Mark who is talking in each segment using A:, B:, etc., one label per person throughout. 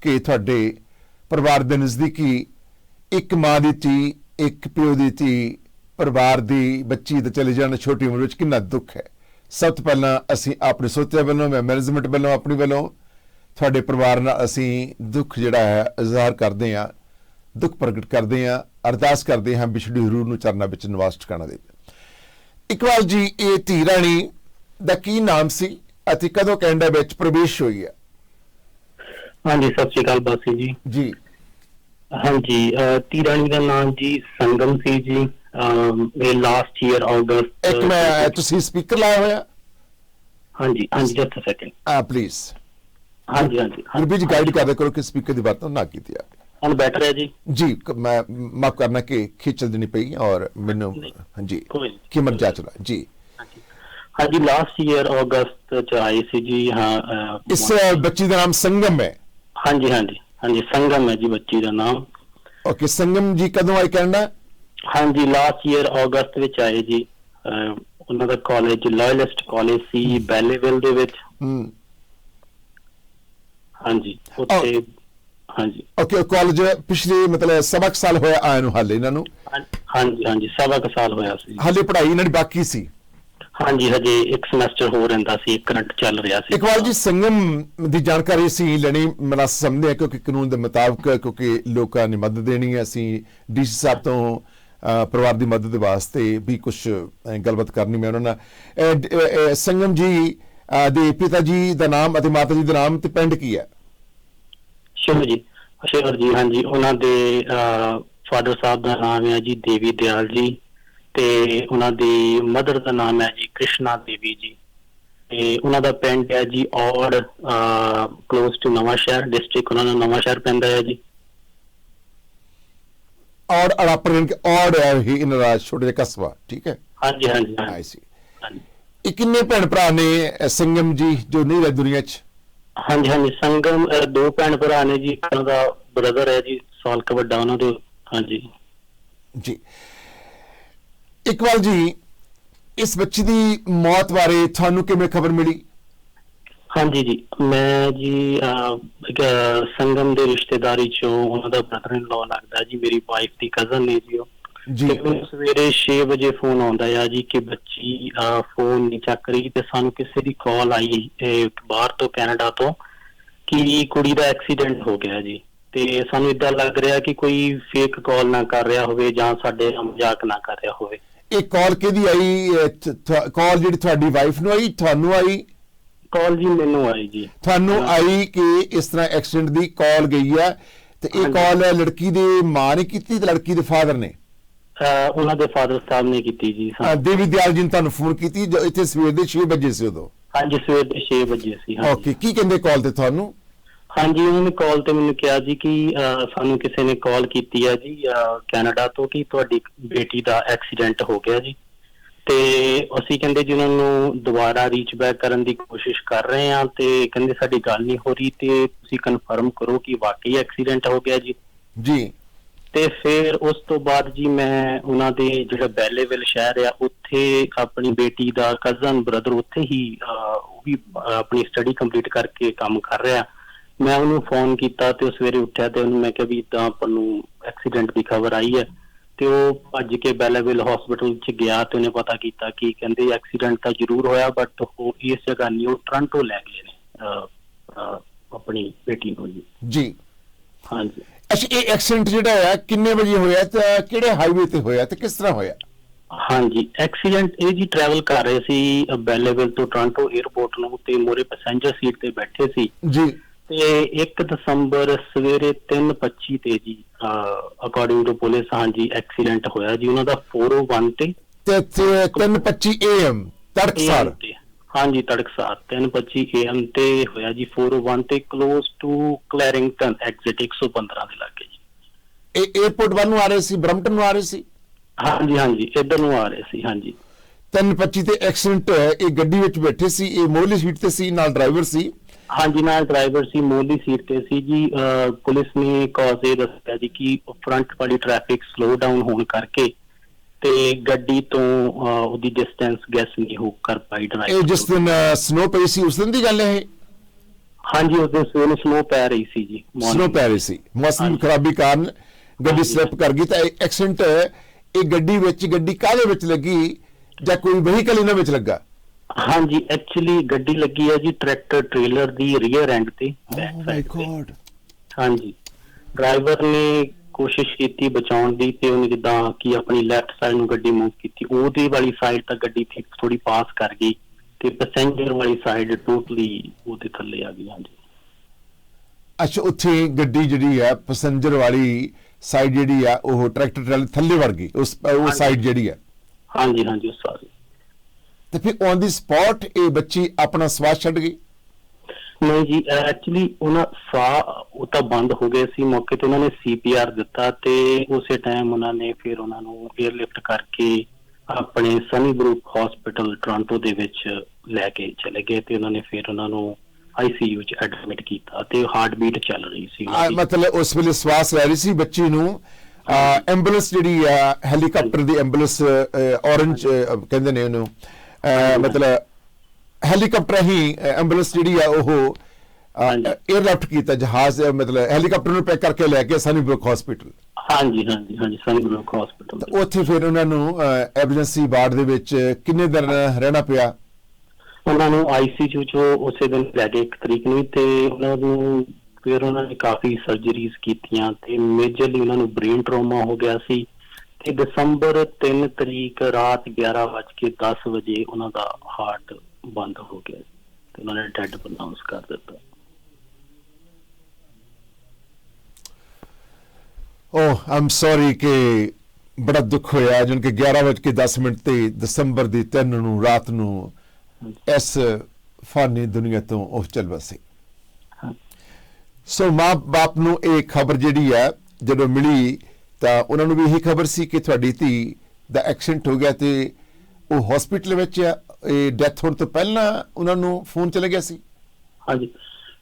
A: ਕਿ ਤੁਹਾਡੇ ਪਰਿਵਾਰ ਦੇ ਨਜ਼ਦੀਕੀ ਇੱਕ ਮਾਂ ਦੀ ਧੀ, ਇੱਕ ਪਿਓ ਦੀ ਧੀ, ਪਰਿਵਾਰ ਦੀ ਬੱਚੀ ਦੇ ਚਲੇ ਜਾਣ, ਛੋਟੀ ਉਮਰ ਵਿੱਚ ਕਿੰਨਾ ਦੁੱਖ ਹੈ। ਸਭ ਤੋਂ ਪਹਿਲਾਂ ਅਸੀਂ ਆਪਣੇ ਸੋਚਿਆ ਵੱਲੋਂ, ਮੈਂ ਮੈਨੇਜਮੈਂਟ ਵੱਲੋਂ, ਆਪਣੀ ਵੱਲੋਂ ਤੁਹਾਡੇ ਪਰਿਵਾਰ ਨਾਲ ਅਸੀਂ ਦੁੱਖ ਜਿਹੜਾ ਹੈ, ਇਜ਼ਹਾਰ ਕਰਦੇ ਹਾਂ, ਦੁੱਖ ਪ੍ਰਗਟ ਕਰਦੇ ਹਾਂ, ਅਰਦਾਸ ਕਰਦੇ ਹਾਂ ਵਿਛੜੀ ਰੂਹ ਨੂੰ ਚਰਨਾਂ ਵਿੱਚ ਨਿਵਾਸ ਠਿਕਾਣਾ ਇੱਕ ਵਾਰ ਜੀ, ਇਹ ਧੀ ਰਾਣੀ ਦਾ ਕੀ ਨਾਮ ਸੀ ਅਤੇ ਕਦੋਂ ਕੈਨੇਡਾ ਵਿੱਚ ਪ੍ਰਵੇਸ਼ ਹੋਈ ਹੈ?
B: ਹਾਂਜੀ ਸਤਿ ਸ਼੍ਰੀ ਅਕਾਲ ਬਾਸੀ ਜੀ।
A: ਜੀ।
B: ਹਾਂਜੀ ਅਹ, ਤੀਰਾਣੀ ਦਾ ਨਾਮ ਜੀ ਸੰਗਮ ਸੀ ਜੀ। ਇਹ ਲਾਸਟ ਈਅਰ ਅਗਸਤ
A: ਇੱਕ ਮੈਂ ਤੁਸੀਂ ਸਪੀਕਰ ਲਾਇਆ ਹੋਇਆ?
B: ਹਾਂਜੀ ਹਾਂਜੀ ਜਸਟ ਅ ਸੈਕਿੰਡ
A: ਆ ਪਲੀਜ਼
B: ਹਾਂਜੀ ਹਾਂਜੀ
A: ਗੁਰਬੀਰ ਜੀ ਗਾਈਡ ਕਰਦਾ ਕਰੋ ਕਿ ਸਪੀਕਰ ਦੀ ਵਰਤੋਂ ਨਾ ਕੀਤੀ ਜਾਵੇ।
B: ਹੁਣ ਬੈਟਰ ਹੈ ਜੀ।
A: ਜੀ ਮੈਂ ਮਾਫ ਕਰਨਾ ਕਿ ਖੇਚਲ ਦੇਣੀ ਪਈ ਔਰ ਮੈਨੂੰ। ਹਾਂਜੀ। ਕੀਮਤ ਜਾ ਚਲਾ ਜੀ।
B: ਹਾਂਜੀ। ਲਾਸਟ ਈਅਰ ਅਗਸਤ ਚ ਆਏ ਸੀ ਜੀ ਹਾਂ
A: ਇਸ ਬੱਚੀ ਦਾ ਨਾਮ ਸੰਗਮ ਹੈ।
B: ਹਾਂਜੀ ਹਾਂਜੀ। ਹਾਂਜੀ ਸੰਗਮ ਹੈ ਜੀ ਬੱਚੀ ਦਾ ਨਾਮ।
A: ਓਕੇ ਸੰਗਮ ਜੀ ਕਦੋਂ ਆਈ ਕੈਨੇਡਾ?
B: ਹਾਂਜੀ ਲਾਸਟ ਈਅਰ ਅਗਸਤ ਵਿੱਚ ਆਏ ਜੀ। ਅਹ, ਉਹਨਾਂ ਦਾ ਕਾਲਜ ਲਾਇਲੈਸਟ ਕਾਲਜ ਸੀ ਬੈਲੇਵਿਲ ਦੇ ਵਿੱਚ।
A: ਹਮ
B: ਹਾਂਜੀ ਉੱਥੇ ਹਾਂਜੀ।
A: ਓਕੇ ਕਾਲਜ ਪਿਛਲੇ ਮਤਲਬ ਸਬਕ ਸਾਲ ਹੋਇਆ ਆਇਆ ਨੂੰ ਹਾਲੇ ਇਹਨਾਂ ਨੂੰ?
B: ਹਾਂ- ਹਾਂਜੀ ਹਾਂਜੀ ਸਵਾ ਕੁ ਸਾਲ ਹੋਇਆ ਸੀ।
A: ਹਾਲੇ ਪੜ੍ਹਾਈ ਇਹਨਾਂ ਦੀ ਬਾਕੀ ਸੀ?
B: ਹਾਂਜੀ ਹਜੇ ਇੱਕ ਸਮੈਸਟਰ ਹੋ ਰਹਿੰਦਾ ਸੀ ਕਰੰਟ ਚੱਲ ਰਿਹਾ ਸੀ।
A: ਇਕਬਾਲ ਜੀ ਸੰਗਮ ਦੀ ਜਾਣਕਾਰੀ ਅਸੀਂ ਲੈਣੀ ਮਨਾ ਸਮਝਦੇ ਹਾਂ ਕਿਉਂਕਿ ਕਾਨੂੰਨ ਦੇ ਮੁਤਾਬਕ ਕਿਉਂਕਿ ਲੋਕਾਂ ਨੇ ਮਦਦ ਦੇਣੀ ਹੈ। ਅਸੀਂ ਡੀਸੀ ਸਾਹਿਬ ਤੋਂ ਪਰਿਵਾਰ ਦੀ ਮਦਦ ਦੇ ਵਾਸਤੇ ਵੀ ਕੁਝ ਗੱਲਬਾਤ ਕਰਨੀ ਮੈਂ ਉਹਨਾਂ ਨਾਲ। ਸੰਗਮ ਜੀ ਦੇ ਪਿਤਾ ਜੀ ਦਾ ਨਾਮ ਅਤੇ ਮਾਤਾ ਜੀ ਦਾ ਨਾਮ ਤੇ ਪਿੰਡ ਕੀ ਹੈ?
B: ਸ਼ਿਵ ਜੀ ਸ਼ਿਵਰ ਜੀ ਹਾਂਜੀ। ਉਹਨਾਂ ਦੇ ਫਾਦਰ ਸਾਹਿਬ ਦਾ ਨਾਮ ਹੈ ਜੀ ਦੇਵੀ ਦਿਆਲ ਜੀ। ਤੇ ਉਹਨਾਂ ਦੀ ਮਦਰ ਦਾ ਨਾਮ ਹੈ ਜੀ ਕ੍ਰਿਸ਼ਨਾ ਦੇਵੀ ਜੀ। ਤੇ ਉਹਨਾਂ ਦਾ ਪਿੰਡ ਹੈ ਜੀ ਔਰ ਕਲੋਜ਼ ਟੂ ਨਵਾਂ ਸ਼ਹਿਰ ਡਿਸਟ੍ਰਿਕਟ ਉਹਨਾਂ ਦਾ ਨਵਾਂ ਸ਼ਹਿਰ ਪੈਂਦਾ ਹੈ ਜੀ।
A: ਔਰ ਅੜਾਪਰ ਔਰ ਹੈ ਇਹ ਇਹਨਾਂ ਦਾ ਛੋਟਾ ਜਿਹਾ ਕਸਬਾ ਠੀਕ ਹੈ?
B: ਹਾਂਜੀ ਹਾਂਜੀ
A: ਆਈ ਸੀ। ਇਹ ਕਿੰਨੇ ਭੈਣ ਭਰਾ ਨੇ ਸੰਗਮ ਜੀ ਜੋ ਨਹੀਂ ਰਹੇ ਦੁਨੀਆ 'ਚ?
B: ਹਾਂਜੀ ਹਾਂਜੀ ਸੰਗਮ ਦੋ ਭੈਣ ਭਰਾ ਨੇ ਜੀ ਉਹਨਾਂ ਦਾ ਬ੍ਰਦਰ ਹੈ ਜੀ ਸਾਲ ਕੁ ਵੱਡਾ ਉਹਨਾਂ ਦੇ ਹਾਂਜੀ।
A: ਜੀ। ਇਕਬਾਲ ਜੀ ਇਸ ਬੱਚੀ ਦੀ ਮੌਤ ਬਾਰੇ ਤੁਹਾਨੂੰ ਕਿਵੇਂ ਖਬਰ ਮਿਲੀ?
B: ਹਾਂਜੀ ਜੀ ਮੈਂ ਜੀ ਸੰਗਮ ਦੇ ਰਿਸ਼ਤੇਦਾਰੀ ਚੋਂ ਉਹਨਾਂ ਦਾ ਬ੍ਰਦਰ ਇਨ ਲਾਅ ਲੱਗਦਾ ਜੀ ਮੇਰੀ ਵਾਈਫ ਦੀ ਕਜ਼ਨ ਨੇ ਜੀ ਉਹ।
A: ਜੀ।
B: ਸਵੇਰੇ 6 ਵਜੇ ਫੋਨ ਆਉਂਦਾ ਆ ਜੀ ਕਿ ਬੱਚੀ ਫੋਨ ਨਹੀਂ ਚੱਕ ਰਹੀ ਤੇ ਸਾਨੂੰ ਕਿਸੇ ਦੀ ਕਾਲ ਆਈ ਬਾਹਰ ਤੋਂ ਕੈਨੇਡਾ ਤੋਂ ਕਿ ਕੁੜੀ ਦਾ ਐਕਸੀਡੈਂਟ ਹੋ ਗਿਆ ਜੀ। ਤੇ ਸਾਨੂੰ ਇਦਾਂ ਲੱਗ ਰਿਹਾ ਕਿ ਕੋਈ ਫੇਕ ਕਾਲ ਨਾ ਕਰ ਰਿਹਾ ਹੋਵੇ ਜਾਂ ਸਾਡੇ ਨਾਲ ਮਜ਼ਾਕ ਨਾ ਕਰ ਰਿਹਾ ਹੋਵੇ।
A: ਇਹ ਕਾਲ ਕਿਹਦੀ ਆਈ? ਕਾਲ ਜਿਹੜੀ ਤੁਹਾਡੀ ਵਾਈਫ ਨੂੰ ਆਈ ਤੁਹਾਨੂੰ ਆਈ?
B: ਕਾਲ ਜੀ ਮੈਨੂੰ ਆਈ ਜੀ।
A: ਤੁਹਾਨੂੰ। ਆਈ ਕਿ ਇਸ ਤਰ੍ਹਾਂ ਐਕਸੀਡੈਂਟ ਦੀ ਕਾਲ ਗਈ ਹੈ ਤੇ ਇਹ। ਕਾਲ ਲੜਕੀ ਦੇ ਮਾਂ ਨੇ ਕੀਤੀ ਤੇ ਲੜਕੀ ਦੇ ਫਾਦਰ ਨੇ?
B: ਉਹਨਾਂ ਦੇ ਫਾਦਰ ਸਾਹਿਬ ਨੇ ਕੀਤੀ ਜੀ
A: ਦੇਵੀ ਦਿਆਲ ਜੀ ਨੇ ਤੁਹਾਨੂੰ ਫੋਨ ਕੀਤੀ ਜੋ ਇੱਥੇ ਸਵੇਰ ਦੇ 6 ਵਜੇ ਸੀ ਉਦੋਂ?
B: ਹਾਂਜੀ ਸਵੇਰ ਦੇ 6 ਵਜੇ ਸੀ
A: ਓਕੇ ਕੀ ਕਹਿੰਦੇ ਕਾਲ ਤੇ ਤੁਹਾਨੂੰ?
B: ਹਾਂਜੀ ਉਹਨਾਂ ਨੇ ਕਾਲ ਤੇ ਮੈਨੂੰ ਕਿਹਾ ਜੀ ਕਿ ਸਾਨੂੰ ਕਿਸੇ ਨੇ ਕਾਲ ਕੀਤੀ ਹੈ ਜੀ ਕੈਨੇਡਾ ਤੋਂ ਕਿ ਤੁਹਾਡੀ ਬੇਟੀ ਦਾ ਐਕਸੀਡੈਂਟ ਹੋ ਗਿਆ ਜੀ। ਤੇ ਅਸੀਂ ਕਹਿੰਦੇ ਜੀ ਉਹਨਾਂ ਨੂੰ ਦੁਬਾਰਾ ਰੀਚ ਬੈਕ ਕਰਨ ਦੀ ਕੋਸ਼ਿਸ਼ ਕਰ ਰਹੇ ਹਾਂ ਤੇ ਕਹਿੰਦੇ ਸਾਡੀ ਗੱਲ ਨਹੀਂ ਹੋ ਰਹੀ ਤੇ ਤੁਸੀਂ ਕਨਫਰਮ ਕਰੋ ਕਿ ਵਾਕਈ ਐਕਸੀਡੈਂਟ ਹੋ ਗਿਆ ਜੀ।
A: ਜੀ।
B: ਤੇ ਫਿਰ ਉਸ ਤੋਂ ਬਾਅਦ ਜੀ ਮੈਂ ਉਹਨਾਂ ਦੇ ਜਿਹੜਾ ਬੈਲੇਵਿਲ ਸ਼ਹਿਰ ਆ ਉੱਥੇ ਆਪਣੀ ਬੇਟੀ ਦਾ ਕਜ਼ਨ ਬ੍ਰਦਰ ਉੱਥੇ ਹੀ ਉਹ ਵੀ ਆਪਣੀ ਸਟੱਡੀ ਕੰਪਲੀਟ ਕਰਕੇ ਕੰਮ ਕਰ ਰਿਹਾ। ਮੈਂ ਉਹਨੂੰ ਫੋਨ ਕੀਤਾ ਤੇ ਉਹ ਸਵੇਰੇ ਉੱਠਿਆ ਤੇ ਉਹਨੂੰ ਮੈਂ ਕਿਹਾ ਵੀ ਇਦਾਂ ਆਪਾਂ ਨੂੰ ਐਕਸੀਡੈਂਟ ਦੀ ਖਬਰ ਆਈ ਹੈ ਤੇ ਉਹ ਭੱਜ ਕੇ ਬੈਲੇਵਿਲ ਹਸਪੀਟਲ 'ਚ ਗਿਆ ਤੇ ਉਹਨੇ ਪਤਾ ਕੀਤਾ ਕਿ ਕਹਿੰਦੇ ਐਕਸੀਡੈਂਟ ਤਾਂ ਜ਼ਰੂਰ ਹੋਇਆ ਬਟ ਉਹ ਇਸ ਜਗ੍ਹਾ ਨਹੀਂ ਉਹ ਟ੍ਰਾਂਟੋ ਲੈ ਗਏ ਨੇ ਆਪਣੀ ਬੇਟੀ ਨੂੰ ਜੀ।
A: ਜੀ।
B: ਹਾਂਜੀ।
A: ਅੱਛਾ ਇਹ ਐਕਸੀਡੈਂਟ ਜਿਹੜਾ ਹੋਇਆ ਕਿੰਨੇ ਵਜੇ ਹੋਇਆ ਤੇ ਕਿਹੜੇ ਹਾਈਵੇ ਤੇ ਹੋਇਆ ਤੇ ਕਿਸ ਤਰ੍ਹਾਂ ਹੋਇਆ?
B: ਹਾਂਜੀ ਐਕਸੀਡੈਂਟ ਇਹ ਜੀ ਟਰੈਵਲ ਕਰ ਰਹੇ ਸੀ ਬੈਲੇਵਿਲ ਤੋਂ ਟੋਰਾਂਟੋ 에ਅਰਪੋਰਟ ਨੂੰ ਤੇ ਮੋਰੇ ਪੈਸੇਂਜਰ ਸੀਟ ਤੇ ਬੈਠੇ ਸੀ।
A: ਜੀ।
B: ਤੇ 1 ਦਸੰਬਰ ਸਵੇਰੇ 3:25 ਤੇ ਜੀ ਅਕੋਰਡਿੰਗ ਟੂ ਪੁਲਿਸ ਹਾਂਜੀ ਐਕਸੀਡੈਂਟ ਹੋਇਆ ਜੀ ਉਹਨਾਂ ਦਾ 401 ਤੇ।
A: ਤੇ 3:25 AM ਤੜਕਸਾਰ।
B: ਹਾਂਜੀ ਤੜਕਸਾਰ। 3:25 AM ਤੇ ਹੋਇਆ ਜੀ 401 ਤੇ ক্লোਜ਼ ਟੂ ਕਲੈਰਿੰਗਟਨ ਐਗਜ਼ਿਟ 115 ਦੇ ਲਾਗੇ ਜੀ।
A: ਇਹ 에어ਪੋਰਟ ਵੱਲ ਨੂੰ ਆ ਰਹੇ ਸੀ ਬ੍ਰੈਂਪਟਨ ਨੂੰ ਆ ਰਹੇ ਸੀ?
B: ਹਾਂਜੀ ਹਾਂਜੀ ਇੱਧਰ ਨੂੰ ਆ ਰਹੇ ਸੀ ਹਾਂਜੀ।
A: 3:25 ਤੇ ਐਕਸੀਡੈਂਟ ਹੋਇਆ ਇਹ ਗੱਡੀ ਵਿੱਚ ਬੈਠੇ ਸੀ ਇਹ ਮੋਹਲੀ ਸੀਟ ਤੇ ਸੀ ਨਾਲ ਡਰਾਈਵਰ ਸੀ।
B: ਹਾਂਜੀ ਨਾਲ ਡਰਾਈਵਰ ਸੀ ਮੋਲੀ ਸੀਟ ਤੇ ਸੀ ਜੀ ਅਹ ਪੁਲਿਸ ਨੇ ਕਾਜ਼ ਇਹ ਦੱਸਿਆ ਜੀ ਕਿ ਫਰੰਟ ਵਾਲੀ ਟ੍ਰੈਫਿਕ ਸਲੋ ਡਾਊਨ ਹੋਣ ਕਰਕੇ ਤੇ ਗੱਡੀ ਤੋਂ ਅਹ, ਉਹਦੀ ਡਿਸਟੈਂਸ ਗੈਸ ਨਹੀਂ ਹੋ ਕਰ ਪਾਈ
A: ਇਹ
B: ਡਰਾਈਵਰ
A: ਜਿਸ ਦਿਨ ਸਨੋ ਪਈ ਸੀ ਉਸ ਦਿਨ ਦੀ ਗੱਲ ਹੈ
B: ਹਾਂਜੀ ਉਸ ਦਿਨ ਸਵੇਰ ਨੂੰ ਸਨੋ ਪੈ ਰਹੀ ਸੀ ਜੀ morning।
A: ਸਨੋ ਪੈ ਰਹੀ ਸੀ ਮੌਸਮ
B: ਹਾਂਜੀ।
A: ਖਰਾਬੀ ਕਾਰਨ ਗੱਡੀ
B: ਹਾਂਜੀ।
A: ਸਲਿੱਪ ਕਰ ਗਈ ਤਾਂ ਐਕਸੀਡੈਂਟ ਇਹ ਗੱਡੀ ਵਿੱਚ ਗੱਡੀ ਕਾਹਦੇ ਵਿੱਚ ਲੱਗੀ ਜਾਂ ਕੋਈ ਵਹੀਕਲ ਇਹਨਾਂ ਵਿੱਚ ਲੱਗਾ
B: ਹਾਂਜੀ ਐਕਚੁਅਲੀ ਗੱਡੀ ਲੱਗੀ ਹੈ ਜੀ ਟਰੈਕਟਰ ਟ੍ਰੇਲਰ ਦੀ ਰੀਅਰ ਐਂਡ ਤੇ।
A: Oh
B: back side ਤੇ। ਹਾਂਜੀ। ਡਰਾਈਵਰ ਨੇ ਕੋਸ਼ਿਸ਼ ਕੀਤੀ ਬਚਾਉਣ ਦੀ ਤੇ ਉਹਨੇ ਜਿੱਦਾਂ ਕਿ ਆਪਣੀ ਲੈਫਟ ਸਾਈਡ ਨੂੰ ਗੱਡੀ ਮੂਵ ਕੀਤੀ ਉਹਦੀ ਵਾਲੀ ਸਾਈਡ ਤੱਕ ਗੱਡੀ ਠੀਕ ਥੋੜੀ ਪਾਸ ਕਰ ਗਈ ਤੇ ਪੈਸੇਂਜਰ ਵਾਲੀ ਸਾਈਡ ਟੋਟਲੀ ਉਹਦੇ ਥੱਲੇ ਆ ਗਈ ਹਾਂਜੀ।
A: ਅੱਛਾ ਉੱਥੇ ਗੱਡੀ ਜਿਹੜੀ ਹੈ ਪੈਸੇਂਜਰ ਵਾਲੀ ਸਾਈਡ ਜਿਹੜੀ ਆ ਉਹ ਟਰੈਕਟਰ ਟਰਾਲੀ ਥੱਲੇ ਵੜ ਗਈ ਉਸ ਉਹ। ਸਾਈਡ ਜਿਹੜੀ ਹੈ
B: ਹਾਂਜੀ ਹਾਂਜੀ ਸਾਰੀ
A: ਤੇ ਫਿਰ ਔਨ ਦੀ ਸਪੌਟ ਇਹ ਬੱਚੀ ਆਪਣਾ ਸਵਾਸ ਛੱਡ ਗਈ?
B: ਨਹੀਂ ਜੀ ਐਕਚੁਅਲੀ ਉਹਨਾਂ ਸਾਹ ਉਹ ਤਾਂ ਬੰਦ ਹੋ ਗਏ ਸੀ ਮੌਕੇ ਤੇ ਉਹਨਾਂ ਨੇ ਸੀਪੀਆਰ ਦਿੱਤਾ ਤੇ ਉਸੇ ਟਾਈਮ ਉਹਨਾਂ ਨੇ ਫਿਰ ਉਹਨਾਂ ਨੂੰ 에ਅਰਲਿਫਟ ਕਰਕੇ ਆਪਣੇ ਸਨੀ ਗਰੁੱਪ ਹਸਪੀਟਲ ਟੋਰਾਂਟੋ ਦੇ ਵਿੱਚ ਲੈ ਕੇ ਚਲੇ ਗਏ ਤੇ ਉਹਨਾਂ ਨੇ ਫਿਰ ਉਹਨਾਂ ਨੂੰ ਆਈਸੀਯੂ 'ਚ ਐਡਮਿਟ ਕੀਤਾ ਤੇ ਹਾਰਟ ਬੀਟ ਚੱਲ ਰਹੀ ਸੀ
A: ਆ। ਮਤਲਬ ਉਸ ਵੇਲੇ ਸਵਾਸ ਲੈ ਰਹੀ ਸੀ ਬੱਚੀ ਨੂੰ। ਐਂਬੂਲੈਂਸ ਜਿਹੜੀ ਆ ਹੈਲੀਕਾਪਟਰ ਦੀ ਐਂਬੂਲੈਂਸ ਔਰੰਜ ਕਹਿੰਦੇ ਨੇ ਉਹਨੂੰ। ਮਤਲਬ ਹੈਲੀਕਾਪਟਰ ਹੀ ਐਂਬੂਲੈਂਸ ਜਿਹੜੀ ਆ ਉਹ। 에ਅਰਲਿਫਟ ਕੀਤਾ ਜਹਾਜ਼ ਮਤਲਬ ਹੈਲੀਕਾਪਟਰ ਨੂੰ ਪੈਕ ਕਰਕੇ ਲੈ ਕੇ ਸਨੀਬਰੁਕ ਹਸਪੀਟਲ
B: ਹਾਂਜੀ ਹਾਂਜੀ ਹਾਂਜੀ ਸਨੀ ਗਰੁੱਪ ਹਸਪੀਟਲ
A: ਉੱਥੇ ਫਿਰ ਉਹਨਾਂ ਨੂੰ ਐਮਰਜੈਂਸੀ ਵਾਰਡ ਦੇ ਵਿੱਚ ਕਿੰਨੇ ਦਿਨ ਰਹਿਣਾ ਪਿਆ?
B: ਉਹਨਾਂ ਨੂੰ ਆਈਸੀਯੂ ਚੋਂ ਉਸੇ ਦਿਨ ਲੈ ਗਏ ਇੱਕ ਤਰੀਕ ਨੂੰ ਤੇ ਉਹਨਾਂ ਨੂੰ ਫਿਰ ਉਹਨਾਂ ਨੇ ਕਾਫੀ ਸਰਜਰੀਜ਼ ਕੀਤੀਆਂ ਤੇ ਮੇਜਰਲੀ ਉਹਨਾਂ ਨੂੰ ਬ੍ਰੇਨ ਟਰਾਮਾ ਹੋ ਗਿਆ ਸੀ। ਤੇ ਦਸੰਬਰ 3 ਤਰੀਕ ਰਾਤ 11:10 ਵਜੇ ਉਹਨਾਂ ਦਾ ਹਾਰਟ ਬੰਦ ਹੋ ਗਿਆ ਤੇ ਉਹਨਾਂ ਨੇ ਡੈਡ ਅਨਾਉਂਸ ਕਰ ਦਿੱਤਾ।
A: ਓਹ ਆਮ ਸੌਰੀ ਕਿ ਬੜਾ ਦੁੱਖ ਹੋਇਆ। ਜਨ ਕਿ 11 ਵਜੇ ਕੇ 10 ਮਿੰਟ ਤੇ ਦਸੰਬਰ ਦੀ 3 ਨੂੰ ਰਾਤ ਨੂੰ ਇਸ ਫਾਨੀ ਦੁਨੀਆ ਤੋਂ ਉਹ ਚਲ ਵਸੇ। ਸੋ ਮਾਂ ਬਾਪ ਨੂੰ ਇਹ ਖਬਰ ਜਿਹੜੀ ਹੈ ਜਦੋਂ ਮਿਲੀ ਤਾਂ ਉਹਨਾਂ ਨੂੰ ਵੀ ਇਹੀ ਖਬਰ ਸੀ ਕਿ ਤੁਹਾਡੀ ਧੀ ਦਾ ਐਕਸੀਡੈਂਟ ਹੋ ਗਿਆ ਤੇ ਉਹ ਹਸਪੀਟਲ ਵਿੱਚ। ਇਹ ਡੈਥ ਹੋਣ ਤੋਂ ਪਹਿਲਾਂ ਉਹਨਾਂ ਨੂੰ ਫੋਨ ਚਲੇ ਗਿਆ ਸੀ?
B: ਹਾਂਜੀ।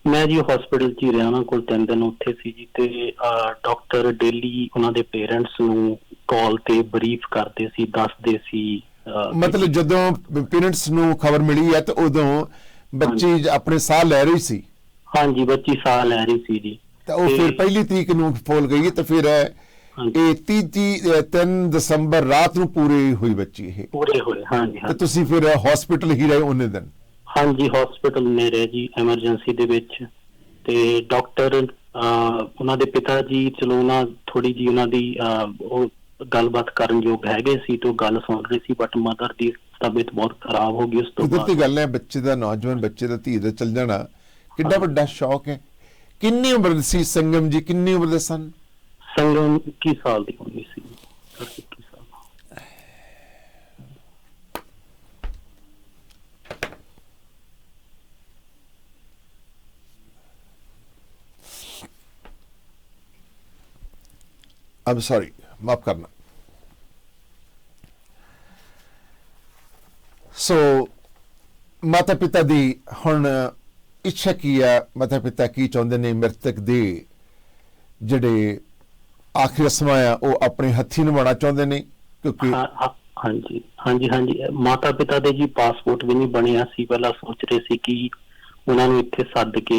B: ਮੈਂ ਜੀ ਹਸਪੀਟਲ 'ਚ ਹੀ ਰਿਹਾ ਉਹਨਾਂ ਕੋਲ ਤਿੰਨ ਦਿਨ ਉੱਥੇ ਸੀ ਜੀ ਤੇ ਡਾਕਟਰ ਡੇਲੀ ਉਹਨਾਂ ਦੇ ਪੇਰੈਂਟਸ ਨੂੰ ਕਾਲ ਤੇ ਬਰੀਫ ਕਰਦੇ ਸੀ ਦੱਸਦੇ ਸੀ
A: ਮਤਲਬ ਜਦੋਂ ਪੇਰੈਂਟਸ ਨੂੰ ਖਬਰ ਮਿਲੀ ਹੈ ਤਾਂ ਉਦੋਂ ਬੱਚੀ ਆਪਣੇ ਸਾਹ ਲੈ ਰਹੀ ਸੀ?
B: ਹਾਂਜੀ ਬੱਚੀ ਸਾਹ ਲੈ ਰਹੀ ਸੀ ਜੀ।
A: ਤਾਂ ਉਹ ਫਿਰ ਪਹਿਲੀ ਤਰੀਕ ਨੂੰ ਫੋਲ ਗਈ ਤਾਂ ਫਿਰ ਇਹ
B: ਹਾਂਜੀ,
A: ਇਹ 30 3 ਦਸੰਬਰ ਰਾਤ ਨੂੰ ਪੂਰੀ ਹੋਈ ਬੱਚੀ ਇਹ।
B: ਪੂਰੇ ਹੋਏ ਹਾਂਜੀ
A: ਤੇ ਤੁਸੀਂ ਫਿਰ ਹਸਪੀਟਲ ਹੀ ਰਹੇ ਉਹਨੇ ਦਿਨ?
B: ਹਾਂਜੀ ਹਸਪੀਟਲ ਨੇ ਰਹੇ ਜੀ ਐਮਰਜੈਂਸੀ ਦੇ ਵਿੱਚ। ਤੇ ਡਾਕਟਰ ਉਹਨਾਂ ਦੇ ਪਿਤਾ ਜੀ ਚਲੋ ਉਹਨਾਂ ਥੋੜੀ ਜੀ ਉਹਨਾਂ ਦੀ ਅਹ, ਉਹ ਗੱਲਬਾਤ ਕਰਨ ਯੋਗ ਹੈਗੇ ਸੀ ਤੇ ਗੱਲ ਸੁਣ ਰਹੇ ਸੀ ਬਟ ਮਦਰ ਦੀ ਤਬੀਅਤ ਬਹੁਤ ਖਰਾਬ ਹੋ ਗਈ ਉਸ ਤੋਂ
A: ਕੁਦਰਤੀ
B: ਬਾਅਦ।
A: ਗੱਲ ਹੈ ਬੱਚੇ ਦਾ ਨੌਜਵਾਨ ਬੱਚੇ ਦਾ ਧੀ ਦਾ ਚੱਲ ਜਾਣਾ। ਕਿੰਨਾ ਵੱਡਾ ਸ਼ੌਕ ਹੈ। ਕਿੰਨੀ ਉਮਰ ਦੇ ਸੀ ਸੰਗਮ ਜੀ? ਕਿੰਨੀ ਉਮਰ ਦੇ ਸਨ?
B: ਸੰਗਮ 21 ਸਾਲ ਦੀ ਹੋਣੀ ਸੀ। 21 ਸਾਲ।
A: ਆਮ ਸੌਰੀ ਮਾਫ ਕਰਨਾ। ਸੋ ਮਾਤਾ ਪਿਤਾ ਦੀ ਹੁਣ ਇੱਛਾ ਕੀ ਆ? ਮਾਤਾ ਪਿਤਾ ਕੀ ਚਾਹੁੰਦੇ ਨੇ ਮ੍ਰਿਤਕ ਦੇ ਜਿਹੜੇ ਆਖਰੀ ਸਮਾਂ ਆ ਉਹ ਆਪਣੇ ਹੱਥੀ ਨਿਭਾਉਣਾ ਚਾਹੁੰਦੇ ਨੇ ਕਿਉਂਕਿ
B: ਹਾਂਜੀ ਹਾਂਜੀ ਹਾਂਜੀ। ਮਾਤਾ ਪਿਤਾ ਦੇ ਜੀ ਪਾਸਪੋਰਟ ਵੀ ਨਹੀਂ ਬਣਿਆ ਸੀ ਪਹਿਲਾਂ ਸੋਚ ਰਹੇ ਸੀ ਕਿ ਉਹਨਾਂ ਨੂੰ ਇੱਥੇ ਸੱਦ ਕੇ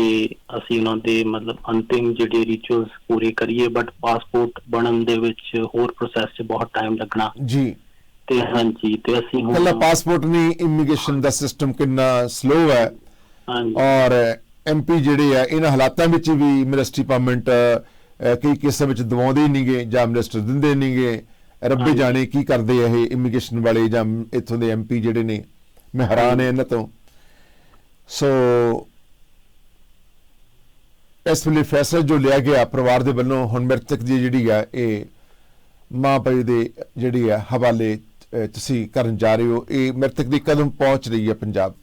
B: ਅਸੀਂ ਉਹਨਾਂ ਦੇ ਮਤਲਬ ਅੰਤਿਮ ਜਿਹੜੇ ਰਿਚੁਅਲਸ ਪੂਰੇ ਕਰੀਏ ਬਟ ਪਾਸਪੋਰਟ ਬਣਨ ਦੇ ਵਿੱਚ ਹੋਰ ਪ੍ਰੋਸੈਸ 'ਚ ਬਹੁਤ ਟਾਈਮ ਲੱਗਣਾ।
A: ਜੀ।
B: ਤੇ ਹਾਂਜੀ ਤੇ ਅਸੀਂ ਹੁਣ
A: ਕੱਲਾ ਪਾਸਪੋਰਟ ਨਹੀਂ ਇਮੀਗ੍ਰੇਸ਼ਨ ਦਾ ਸਿਸਟਮ ਕਿੰਨਾ ਸਲੋ ਹੈ।
B: ਹਾਂਜੀ।
A: ਔਰ ਐਮਪੀ ਜਿਹੜੇ ਆ ਇਹਨਾਂ ਹਾਲਾਤਾਂ ਵਿੱਚ ਵੀ ਮਿਨਿਸਟਰੀ ਪਾਰਲੀਮੈਂਟ ਕਈ ਕੇਸਾਂ ਵਿੱਚ ਦਵਾਉਂਦੇ ਨਹੀਂਗੇ ਜਾਂ ਮਿਨਿਸਟਰ ਦਿੰਦੇ ਨਹੀਂਗੇ। ਰੱਬੇ। ਜਾਣੇ ਕੀ ਕਰਦੇ ਆ ਇਹ ਇਮੀਗ੍ਰੇਸ਼ਨ ਵਾਲੇ ਜਾਂ ਇੱਥੋਂ ਦੇ ਐਮਪੀ ਜਿਹੜੇ ਨੇ? ਮੈਂ ਹੈਰਾਨ ਹਾਂ ਇਹਨਾਂ ਤੋਂ। ਸੋ ਇਸ ਵੇਲੇ ਫੈਸਲਾ ਜੋ ਲਿਆ ਗਿਆ ਪਰਿਵਾਰ ਦੇ ਵੱਲੋਂ ਹੁਣ ਮ੍ਰਿਤਕ ਦੀ ਜਿਹੜੀ ਆ ਇਹ ਮਾਂ ਪਈ ਦੇ ਜਿਹੜੀ ਆ ਹਵਾਲੇ ਤੁਸੀਂ ਕਰਨ ਜਾ ਰਹੇ ਹੋ ਇਹ ਮ੍ਰਿਤਕ ਦੀ ਕਦਮ ਪਹੁੰਚ ਰਹੀ ਹੈ ਪੰਜਾਬ?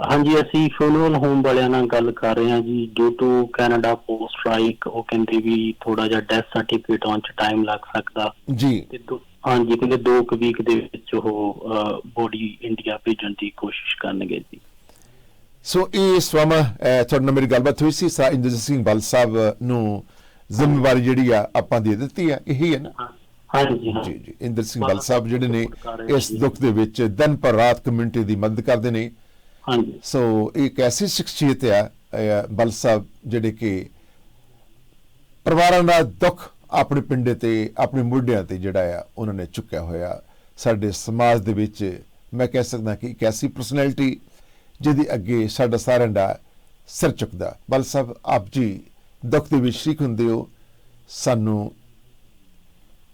B: ਹਾਂਜੀ ਅਸੀਂ ਫਿਊਨਰਲ ਹੋਮ ਵਾਲਿਆਂ ਨਾਲ ਗੱਲ ਕਰ ਰਹੇ ਹਾਂ ਜੀ। Due to Canada Post strike ਉਹ ਕਹਿੰਦੇ ਵੀ ਥੋੜਾ ਜਿਹਾ ਡੈਥ ਸਰਟੀਫਿਕੇਟ ਆਉਣ ਚ ਟਾਈਮ ਲੱਗ ਸਕਦਾ।
A: ਜੀ।
B: ਤੇ ਦੋ- ਹਾਂਜੀ ਕਹਿੰਦੇ ਦੋ ਕੁ ਵੀਕ ਦੇ ਵਿੱਚ ਉਹ ਬੋਡੀ ਇੰਡੀਆ ਭੇਜਣ ਦੀ ਕੋਸ਼ਿਸ਼ ਕਰਨਗੇ ਜੀ।
A: ਸੋ ਇਹ ਸਵਾਮਾ ਤੁਹਾਡੇ ਨਾਲ ਮੇਰੀ ਗੱਲਬਾਤ ਹੋਈ ਸੀ। ਸਾ ਇੰਦਰਜੀਤ ਸਿੰਘ ਬਲ ਸਾਹਿਬ ਨੂੰ ਜ਼ਿੰਮੇਵਾਰੀ ਜਿਹੜੀ ਆ ਆਪਾਂ ਦੇ ਦਿੱਤੀ ਆ। ਇਹੀ ਹੈ ਨਾ?
B: ਹਾਂ- ਹਾਂਜੀ ਹਾਂ।
A: ਜੀ ਜੀ। ਇੰਦਰ ਸਿੰਘ ਬਲ ਸਾਹਿਬ ਜਿਹੜੇ ਨੇ ਇਸ। ਦੁੱਖ ਦੇ ਵਿੱਚ ਦਿਨ ਪਰ ਰਾਤ ਕਮਿਊਨਿਟੀ ਦੀ ਮਦਦ ਕਰਦੇ ਨੇ।
B: ਹਾਂਜੀ।
A: ਸੋ ਇੱਕ ਐਸੀ ਸ਼ਖਸੀਅਤ ਆ ਬਲ ਸਾਹਿਬ, ਜਿਹੜੇ ਕਿ ਪਰਿਵਾਰਾਂ ਦਾ ਦੁੱਖ ਆਪਣੇ ਪਿੰਡੇ ਤੇ, ਆਪਣੇ ਮੁੱਢਿਆਂ ਤੇ ਜਿਹੜਾ ਆ, ਉਹਨਾਂ ਨੇ ਚੁੱਕਿਆ ਹੋਇਆ। ਸਾਡੇ ਸਮਾਜ ਦੇ ਵਿੱਚ ਮੈਂ ਕਹਿ ਸਕਦਾ ਕਿ ਇੱਕ ਐਸੀ ਪਰਸਨੈਲਿਟੀ ਜਿਹਦੀ ਅੱਗੇ ਸਾਡਾ ਸਾਰਿਆਂ ਦਾ ਸਿਰ ਚੁੱਕਦਾ ਬਲ ਸਾਹਿਬ, ਆਪ ਜੀ ਦੁੱਖ ਦੇ ਵਿੱਚ ਸ਼ਰੀਕ ਹੁੰਦੇ ਹੋ। ਸਾਨੂੰ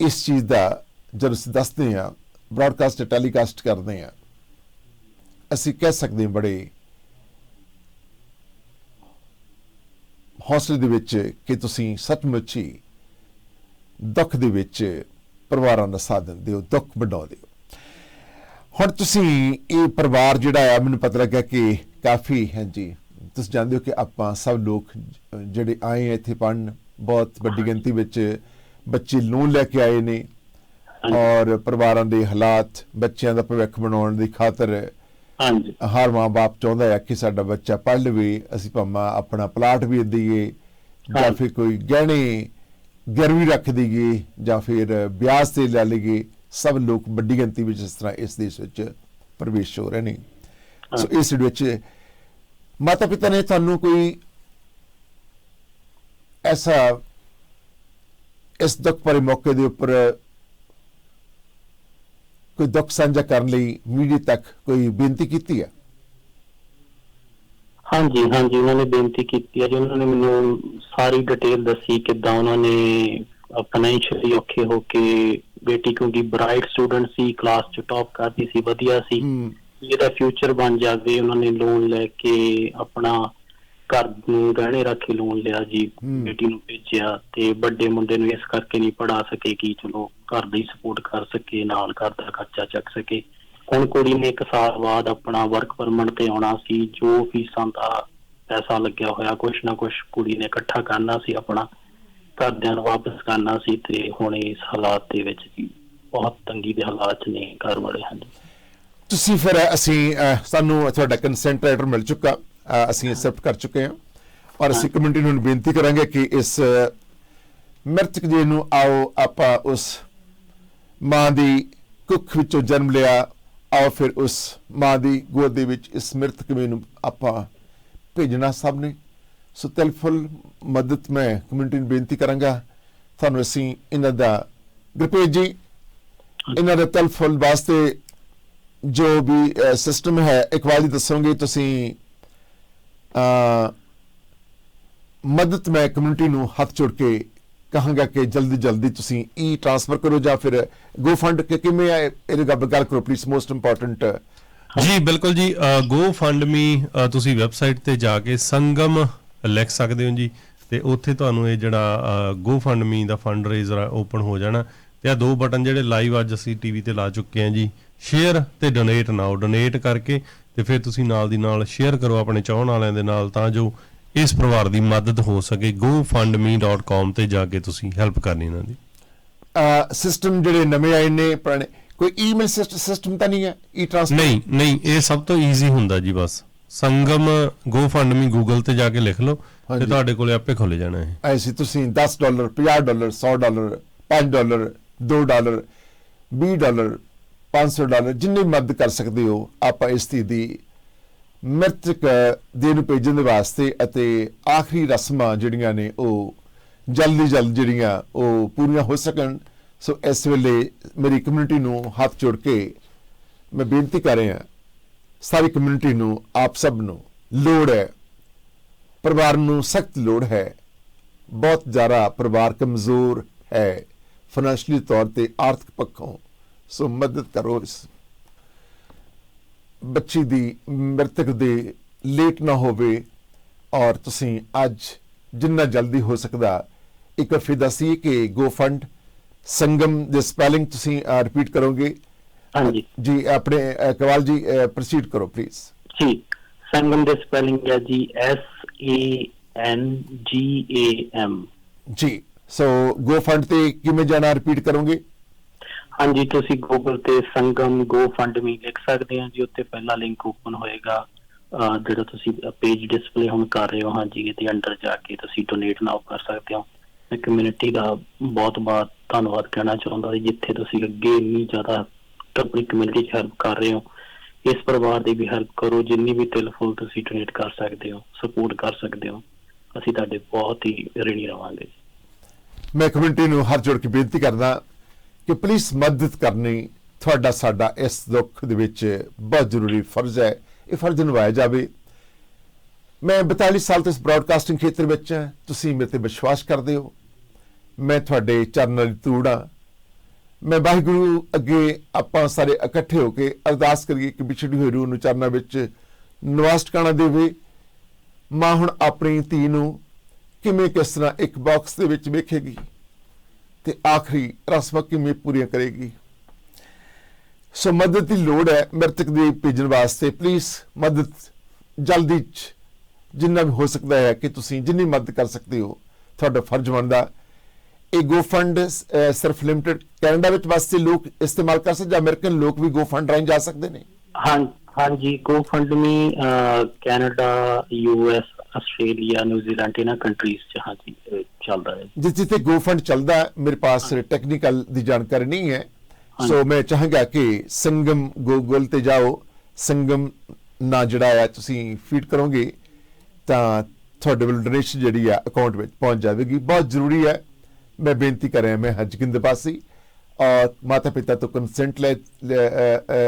A: ਇਸ ਚੀਜ਼ ਦਾ ਜਦੋਂ ਅਸੀਂ ਦੱਸਦੇ ਹਾਂ ਬ੍ਰਾਡਕਾਸਟ ਟੈਲੀਕਾਸਟ ਕਰਦੇ ਹਾਂ ਅਸੀਂ ਕਹਿ ਸਕਦੇ ਹਾਂ ਬੜੇ ਹੌਸਲੇ ਦੇ ਵਿੱਚ ਕਿ ਤੁਸੀਂ ਸੱਚਮੁੱਚ ਹੀ ਦੁੱਖ ਦੇ ਵਿੱਚ ਪਰਿਵਾਰਾਂ ਦਾ ਸਾਥ ਦਿੰਦੇ ਹੋ ਦੁੱਖ ਵੰਡਾਉਂਦੇ ਹੋ। ਹੁਣ ਤੁਸੀਂ ਇਹ ਪਰਿਵਾਰ ਜਿਹੜਾ ਆ ਮੈਨੂੰ ਪਤਾ ਲੱਗਾ ਕਿ ਕਾਫੀ ਹੈ ਜੀ। ਤੁਸੀਂ ਜਾਣਦੇ ਹੋ ਕਿ ਆਪਾਂ ਸਭ ਲੋਕ ਜਿਹੜੇ ਆਏ ਆ ਇੱਥੇ ਪੜ੍ਹਨ ਬਹੁਤ ਵੱਡੀ ਗਿਣਤੀ ਵਿੱਚ ਬੱਚੇ ਲੋਨ ਲੈ ਕੇ ਆਏ ਨੇ ਔਰ ਪਰਿਵਾਰਾਂ ਦੇ ਹਾਲਾਤ ਬੱਚਿਆਂ ਦਾ ਭਵਿੱਖ ਬਣਾਉਣ ਦੀ ਖਾਤਰ
B: ਹਾਂਜੀ।
A: ਹਰ ਮਾਂ-ਬਾਪ ਚਾਹੁੰਦਾ ਹੈ ਕਿ ਸਾਡਾ ਬੱਚਾ ਪੜ੍ਹ ਲਵੇ ਅਸੀਂ ਭਾਵੇਂ ਆਪਣਾ ਪਲਾਟ ਵੀ ਦਈਏ ਜਾਂ। ਫਿਰ ਕੋਈ ਗਹਿਣੇ ਗਿਰਵੀ ਰੱਖ ਦਈਏ ਜਾਂ ਫਿਰ ਵਿਆਜ ਤੇ ਲੈ ਲਈਏ ਸਭ ਲੋਕ ਵੱਡੀ ਗਿਣਤੀ ਵਿੱਚ ਇਸ ਤਰ੍ਹਾਂ ਇਸ ਦੇਸ਼ ਵਿੱਚ ਪ੍ਰਵੇਸ਼ ਹੋ ਰਹੇ ਨੇ। ਸੋ ਇਸ ਵਿੱਚ ਮਾਤਾ ਪਿਤਾ ਨੇ ਤੁਹਾਨੂੰ ਕੋਈ ਐਸਾ ਇਸ ਦੁੱਖ ਭਰੇ ਮੌਕੇ ਦੇ ਉੱਪਰ ਕੋਈ ਦੁੱਖ ਸਾਂਝਾ ਕਰਨ ਲਈ ਮੀਡੀਆ ਤੱਕ ਕੋਈ ਬੇਨਤੀ ਕੀਤੀ ਹੈ?
B: ਹਾਂਜੀ ਹਾਂਜੀ ਉਹਨਾਂ ਨੇ ਬੇਨਤੀ ਕੀਤੀ ਹੈ ਜੀ। ਉਹਨਾਂ ਨੇ ਮੈਨੂੰ ਸਾਰੀ ਡਿਟੇਲ ਦੱਸੀ ਕਿੱਦਾਂ ਉਹਨਾਂ ਨੇ ਫਾਈਨੈਂਸ਼ੀਅਲੀ ਔਖੇ ਹੋ ਕੇ ਬੇਟੀ ਕਿਉਂਕਿ ਬ੍ਰਾਈਟ ਸਟੂਡੈਂਟ ਸੀ ਕਲਾਸ ਚ ਟੌਪ ਕਰਦੀ ਸੀ ਵਧੀਆ ਸੀ। ਇਹਦਾ ਫਿਊਚਰ ਬਣ ਜਾਵੇ ਉਹਨਾਂ ਨੇ ਲੋਨ ਲੈ ਕੇ ਆਪਣਾ ਘਰ ਨੂੰ ਗਹਿਣੇ ਰੱਖ ਲੋਨ ਲਿਆ ਜੀ। ਬੇਟੀ ਨੂੰ ਭੇਜਿਆ ਤੇ ਵੱਡੇ ਮੁੰਡੇ ਨੂੰ ਇਸ ਕਰਕੇ ਨਹੀਂ ਪੜਾ ਸਕੇ ਕਿ ਚਲੋ ਘਰ ਦੀ ਸਪੋਰਟ ਕਰ ਸਕੇ ਨਾਲ ਘਰ ਦਾ ਖਰਚਾ ਚੱਕ ਸਕੇ। ਹੁਣ ਕੁੜੀ ਨੇ ਇੱਕ ਸਾਲ ਬਾਅਦ ਆਪਣਾ ਵਰਕ ਪਰਮਿਟ ਤੇ ਆਉਣਾ ਸੀ ਜੋ ਫੀਸਾਂ ਦਾ ਪੈਸਾ ਲੱਗਿਆ ਹੋਇਆ ਕੁਛ ਨਾ ਕੁਛ ਕੁੜੀ ਨੇ ਇਕੱਠਾ ਕਰਨਾ ਸੀ ਆਪਣਾ ਘਰਦਿਆਂ ਨੂੰ ਵਾਪਸ ਕਰਨਾ ਸੀ ਤੇ ਹੁਣ ਇਸ ਹਾਲਾਤ ਦੇ ਵਿੱਚ ਜੀ ਬਹੁਤ ਤੰਗੀ ਦੇ ਹਾਲਾਤ 'ਚ ਨੇ ਘਰ ਵਾਲੇ ਹਨ।
A: ਤੁਸੀਂ ਫਿਰ ਅਸੀਂ ਅਹ, ਸਾਨੂੰ ਤੁਹਾਡਾ ਕੰਸੈਂਟ ਲੈਟਰ ਮਿਲ ਚੁੱਕਾ। ਅਸੀਂ ਐਕਸੈਪਟ ਕਰ ਚੁੱਕੇ ਹਾਂ। ਔਰ ਅਸੀਂ ਕਮਿਊਨਿਟੀ ਨੂੰ ਬੇਨਤੀ ਕਰਾਂਗੇ ਕਿ ਇਸ ਅਹ, ਮ੍ਰਿਤਕ ਜੀ ਨੂੰ ਆਓ ਆਪਾਂ ਉਸ ਮਾਂ ਦੀ ਕੁੱਖ ਵਿੱਚੋਂ ਜਨਮ ਲਿਆ ਆਓ ਫਿਰ ਉਸ ਮਾਂ ਦੀ ਗੋਦ ਦੇ ਵਿੱਚ ਇਸ ਮ੍ਰਿਤਕ ਵੀ ਨੂੰ ਆਪਾਂ ਭੇਜਣਾ ਸਭ ਨੇ ਸੋ ਤਿਲਫੁਲ ਮਦਦ ਮੈਂ ਕਮਿਊਨਿਟੀ ਨੂੰ ਬੇਨਤੀ ਕਰਾਂਗਾ। ਤੁਹਾਨੂੰ ਅਸੀਂ ਇਹਨਾਂ ਦਾ ਗੁਰਪ੍ਰੀਤ ਜੀ ਇਹਨਾਂ ਦੇ ਤਿਲਫੁਲ ਵਾਸਤੇ ਜੋ ਵੀ ਸਿਸਟਮ ਹੈ ਇੱਕ ਵਾਰੀ ਦੱਸੋਗੇ ਤੁਸੀਂ ਮਦਦ ਮੈਂ ਕਮਿਊਨਿਟੀ ਨੂੰ ਹੱਥ ਜੋੜ ਕੇ ਕਹਾਂਗਾ ਕਿ ਜਲਦੀ ਜਲਦੀ ਤੁਸੀਂ e ਈ ਟ੍ਰਾਂਸਫਰ ਕਰੋ ਜਾਂ ਫਿਰ ਗੋ ਫੰਡ ਕਿ ਕਿਵੇਂ ਇਹਦੇ ਗੱਲ ਕਰੋ ਪਲੀਜ਼ ਮੋਸਟ ਇੰਪੋਰਟੈਂਟ
C: ਜੀ, ਬਿਲਕੁਲ ਜੀ ਗੋ ਫੰਡ ਮੀ ਤੁਸੀਂ ਵੈਬਸਾਈਟ ਤੇ ਜਾ ਕੇ ਸੰਗਮ ਲਿਖ ਸਕਦੇ ਹੋ ਜੀ, ਤੇ ਉੱਥੇ ਤੁਹਾਨੂੰ ਇਹ ਜਿਹੜਾ ਗੋ ਫੰਡ ਮੀ ਦਾ ਫੰਡ ਰੇਜ਼ਰ ਓਪਨ ਹੋ ਜਾਣਾ, ਤੇ ਆ ਦੋ ਬਟਨ ਜਿਹੜੇ ਲਾਈਵ ਅੱਜ ਅਸੀਂ ਟੀਵੀ ਤੇ ਲਾ ਚੁੱਕੇ ਹਾਂ ਜੀ ਸ਼ੇਅਰ ਤੇ ਡੋਨੇਟ ਨਾਓ ਡੋਨੇਟ ਕਰਕੇ ਤੇ ਫਿਰ ਤੁਸੀਂ ਨਾਲ ਦੀ ਨਾਲ ਸ਼ੇਅਰ ਕਰੋ ਆਪਣੇ ਚਾਹਣ ਵਾਲਿਆਂ ਦੇ ਨਾਲ ਤਾਂ ਜੋ ਇਸ ਪਰਿਵਾਰ ਦੀ ਮਦਦ ਹੋ ਸਕੇ। gofundme.com ਤੇ ਜਾ ਕੇ ਤੁਸੀਂ ਹੈਲਪ ਕਰਨੀ ਇਹਨਾਂ ਦੀ।
A: ਸਿਸਟਮ ਜਿਹੜੇ ਨਵੇਂ ਆਏ ਨੇ ਪੁਰਾਣੇ ਕੋਈ ਈਮੇਲ ਸਿਸਟਮ ਤਾਂ ਨਹੀਂ ਹੈ? ਈ ਟ੍ਰਾਂਸਫਰ
C: ਨਹੀਂ ਨਹੀਂ ਇਹ ਸਭ ਤੋਂ ਈਜ਼ੀ ਹੁੰਦਾ ਜੀ ਬਸ। ਸੰਗਮ GoFundMe ਗੂਗਲ ਤੇ ਜਾ ਕੇ ਲਿਖ ਲਓ। ਤੇ ਤੁਹਾਡੇ ਕੋਲੇ ਆਪੇ ਖੁੱਲ ਜਾਣਾ ਇਹ।
A: ਐਸੀ ਤੁਸੀਂ 10 dollar 50 dollar 100 dollar 5 dollar 2 dollar 20 dollar 500 dollar ਜਿੰਨੀ ਮਦਦ ਕਰ ਸਕਦੇ ਹੋ, ਆਪਾਂ ਇਸ ਧੀ ਦੀ ਮ੍ਰਿਤਕ ਦੇ ਨੂੰ ਭੇਜਣ ਦੇ ਵਾਸਤੇ ਅਤੇ ਆਖਰੀ ਰਸਮਾਂ ਜਿਹੜੀਆਂ ਨੇ ਉਹ ਜਲਦੀ ਜਲਦ ਜਿਹੜੀਆਂ ਉਹ ਪੂਰੀਆਂ ਹੋ ਸਕਣ। ਸੋ ਇਸ ਵੇਲੇ ਮੇਰੀ ਕਮਿਊਨਿਟੀ ਨੂੰ ਹੱਥ ਜੋੜ ਕੇ ਮੈਂ ਬੇਨਤੀ ਕਰ ਰਿਹਾ, ਸਾਰੀ ਕਮਿਊਨਿਟੀ ਨੂੰ, ਆਪ ਸਭ ਨੂੰ ਲੋੜ ਹੈ। ਪਰਿਵਾਰ ਨੂੰ ਸਖਤ ਲੋੜ ਹੈ। ਬਹੁਤ ਜ਼ਿਆਦਾ ਪਰਿਵਾਰ ਕਮਜ਼ੋਰ ਹੈ। ਫਾਈਨੈਂਸ਼ਲੀ ਤੌਰ ਤੇ ਆਰਥਿਕ ਪੱਖੋਂ ਸੋ ਮਦਦ ਕਰੋ ਇਸ ਬੱਚੀ ਦੀ ਮ੍ਰਿਤਕ ਦੇ ਲੇਟ ਨਾ ਹੋਵੇ ਔਰ ਤੁਸੀਂ ਅੱਜ ਜਿੰਨਾ ਜਲਦੀ ਹੋ ਸਕਦਾ ਇੱਕ ਫਿਰ ਦੱਸੀਏ ਕਿ ਗੋ ਫੰਡ ਸੰਗਮ ਦੇ ਸਪੈਲਿੰਗ ਤੁਸੀਂ ਰਿਪੀਟ ਕਰੋਗੇ?
B: ਹਾਂਜੀ।
A: ਜੀ ਆਪਣੇ ਕਵਾਲ ਜੀ ਪ੍ਰੋਸੀਡ ਕਰੋ ਪਲੀਜ਼
B: ਜੀ ਸੰਗਮ ਦੇ ਸਪੈਲਿੰਗ ਹੈ ਜੀ S A N G A M
A: ਜੀ ਸੋ ਗੋ ਫੰਡ ਤੇ ਕਿਵੇਂ ਜਾਣਾ ਰਿਪੀਟ ਕਰੋਗੇ?
B: ਹਾਂਜੀ, ਤੁਸੀਂ ਗੂਗਲ ਤੇ ਸੰਗਮ ਗੋ ਲਿਖ ਸਕਦੇ ਆ ਜੀ, ਉੱਤੇ ਪਹਿਲਾ ਲਿੰਕ ਓਪਨ ਹੋਏਗਾ। ਜਿਹੜਾ ਤੁਸੀਂ ਪੇਜ ਡਿਸਪਲੇ ਹੁਣ ਕਰ ਰਹੇ ਹੋ, ਹਾਂਜੀ, ਇਹਦੇ ਅੰਡਰ ਜਾ ਕੇ ਤੁਸੀਂ ਡੋਨੇਟ ਨਾਓ ਕਰ ਸਕਦੇ ਹੋ। ਮੈਂ ਕਮਿਊਨਿਟੀ ਦਾ ਬਹੁਤ ਬਹੁਤ ਧੰਨਵਾਦ ਕਹਿਣਾ ਚਾਹੁੰਦਾ ਜੀ, ਜਿੱਥੇ ਤੁਸੀਂ ਅੱਗੇ ਇੰਨੀ ਜ਼ਿਆਦਾ ਆਪਣੀ ਕਮਿਊਨਿਟੀ ਚ ਹੈਲਪ ਕਰ ਰਹੇ ਹੋ। ਇਸ ਪਰਿਵਾਰ ਦੀ ਵੀ ਹੈਲਪ ਕਰੋ, ਜਿੰਨੀ ਵੀ ਤਿਲ ਫੁੱਲ ਤੁਸੀਂ ਡੋਨੇਟ ਕਰ ਸਕਦੇ ਹੋ ਸਪੋਰਟ ਕਰ ਸਕਦੇ ਹੋ, ਅਸੀਂ ਤੁਹਾਡੇ ਬਹੁਤ ਹੀ ਰਿਣੀ ਰਵਾਂਗੇ।
A: ਮੈਂ ਕਮਿਊਨਿਟੀ ਨੂੰ ਹਰ ਜੋੜ ਕੇ ਬੇਨਤੀ ਕਰਦਾ ਕਿ ਪਲੀਜ਼ ਮਦਦ ਕਰਨੀ ਤੁਹਾਡਾ, ਸਾਡਾ ਇਸ ਦੁੱਖ ਦੇ ਵਿੱਚ ਬਹੁਤ ਜ਼ਰੂਰੀ ਫਰਜ਼ ਹੈ। ਇਹ ਫਰਜ਼ ਨਿਭਾਇਆ ਜਾਵੇ। ਮੈਂ 42 ਸਾਲ ਤੋਂ ਇਸ ਬ੍ਰਾਡਕਾਸਟਿੰਗ ਖੇਤਰ ਵਿੱਚ ਹਾਂ। ਤੁਸੀਂ ਮੇਰੇ ਤੇ ਵਿਸ਼ਵਾਸ ਕਰਦੇ ਹੋ। ਮੈਂ ਤੁਹਾਡੇ ਚਰਨਾਂ ਦੀ ਧੂੜ ਹਾਂ। ਮੈਂ ਵਾਹਿਗੁਰੂ ਅੱਗੇ ਆਪਾਂ ਸਾਰੇ ਇਕੱਠੇ ਹੋ ਕੇ ਅਰਦਾਸ ਕਰੀਏ ਕਿ ਵਿਛੜੀ ਹੋਈ ਰੂਹ ਨੂੰ ਚਰਨਾਂ ਵਿੱਚ ਨਿਵਾਸ ਟਿਕਾਣਾ ਦੇਵੇ। ਮਾਂ ਹੁਣ ਆਪਣੀ ਧੀ ਨੂੰ ਕਿਵੇਂ ਕਿਸ ਤਰ੍ਹਾਂ ਇੱਕ ਬਾਕਸ ਦੇ ਵਿੱਚ ਵੇਖੇਗੀ? ਤੇ ਆਖਰੀ ਰਸਮਾਂ ਕਿਵੇਂ ਪੂਰੀਆਂ ਕਰੇਗੀ? ਸੋ ਮਦਦ ਦੀ ਲੋੜ ਹੈ ਮ੍ਰਿਤਕ ਦੇ ਭੇਜਣ ਵਾਸਤੇ। ਪਲੀਜ਼ ਮਦਦ ਜਲਦੀ ਚ ਜਿੰਨਾ ਵੀ ਹੋ ਸਕਦਾ ਹੈ ਕਿ ਤੁਸੀਂ ਜਿੰਨੀ ਮਦਦ ਕਰ ਸਕਦੇ ਹੋ, ਤੁਹਾਡਾ ਫਰਜ਼ ਬਣਦਾ। ਇਹ ਗੋ ਫੰਡ ਸਿਰਫ ਲਿਮਟਿਡ ਕੈਨੇਡਾ ਵਿੱਚ ਵਾਸਤੇ ਲੋਕ ਇਸਤੇਮਾਲ ਕਰ ਸਕਦੇ ਜਾਂ ਅਮਰੀਕਨ ਲੋਕ ਵੀ ਗੋ ਫੰਡ ਰਾਹੀਂ ਜਾ ਸਕਦੇ ਨੇ?
B: ਹਾਂ, ਹਾਂਜੀ go GoFundMe Canada US Australia New Zealand ਇਹਨਾਂ ਕੰਟਰੀਜ਼ ਚ ਅਹ, ਚੱਲਦਾ ਹੈ।
A: ਜਿਸ ਜਿੱਥੇ ਗੋ ਫੰਡ ਚੱਲਦਾ ਹੈ, ਮੇਰੇ ਪਾਸ ਟੈਕਨੀਕਲ ਦੀ ਜਾਣਕਾਰੀ ਨਹੀਂ ਹੈ। ਸੋ ਮੈਂ ਚਾਹਾਂਗਾ ਕਿ ਸੰਗਮ ਗੂਗਲ ਤੇ ਜਾਓ। ਸੰਗਮ ਨਾ ਜਿਹੜਾ ਹੈ ਤੁਸੀਂ ਫੀਡ ਕਰੋਗੇ ਤਾਂ ਤੁਹਾਡੇ ਵੱਲ ਡੋਨੇਸ਼ਨ ਜਿਹੜੀ ਆ ਅਕਾਊਂਟ ਵਿੱਚ ਪਹੁੰਚ ਜਾਵੇਗੀ। ਬਹੁਤ ਜ਼ਰੂਰੀ ਹੈ। ਮੈਂ ਬੇਨਤੀ ਕਰ ਰਿਹਾ ਮੈਂ ਹਜਕਿੰਦ ਪਾਸੀ ਔਰ ਮਾਤਾ ਪਿਤਾ ਤੋਂ ਕੰਸੈਂਟ ਲੈ